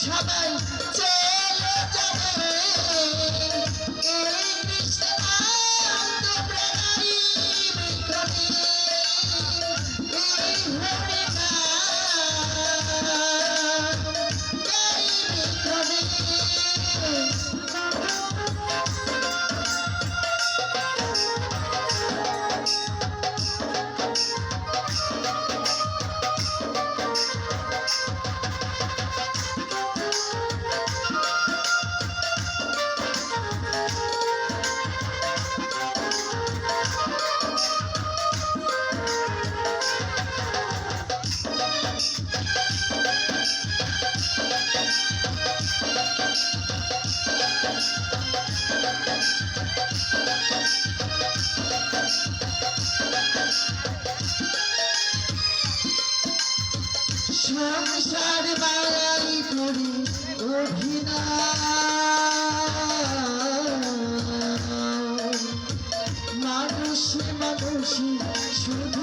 সবাই চলে যাবে এই কৃষ্ণান্ত সংসার মায়াই করি মানুষ মানুষ শুধু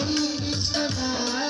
এই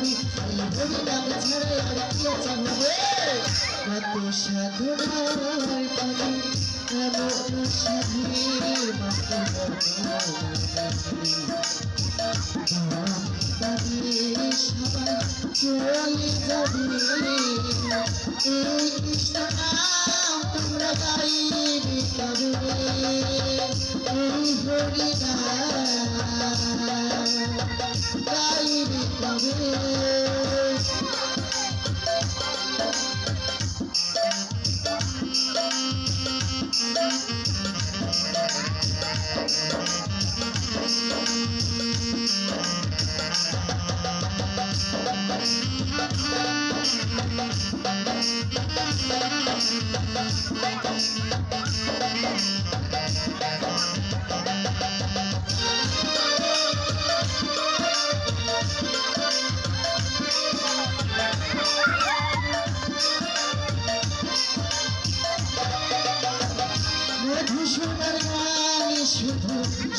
ভাবি এই হরি নাম ছাড়া আর কি আছে ভাবে কত সাধনার ফলে এমন সাধীর সবাই চলে যাবে এই কৃষ্ণ তোমরা গাইবে কবে এই হরি Música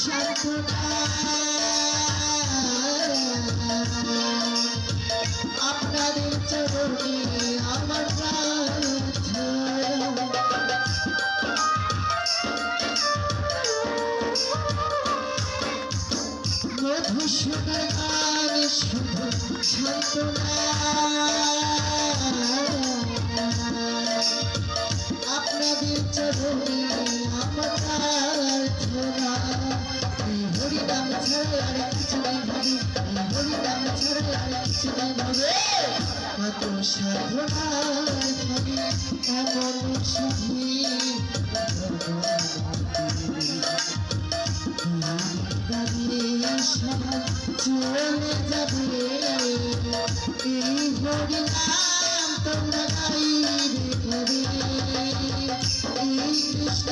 শান্ত গাইবে কবে হবে এমন সুখী চলে যাবে এই হরিনাম তোমরা গাইবে এই কৃষ্ণ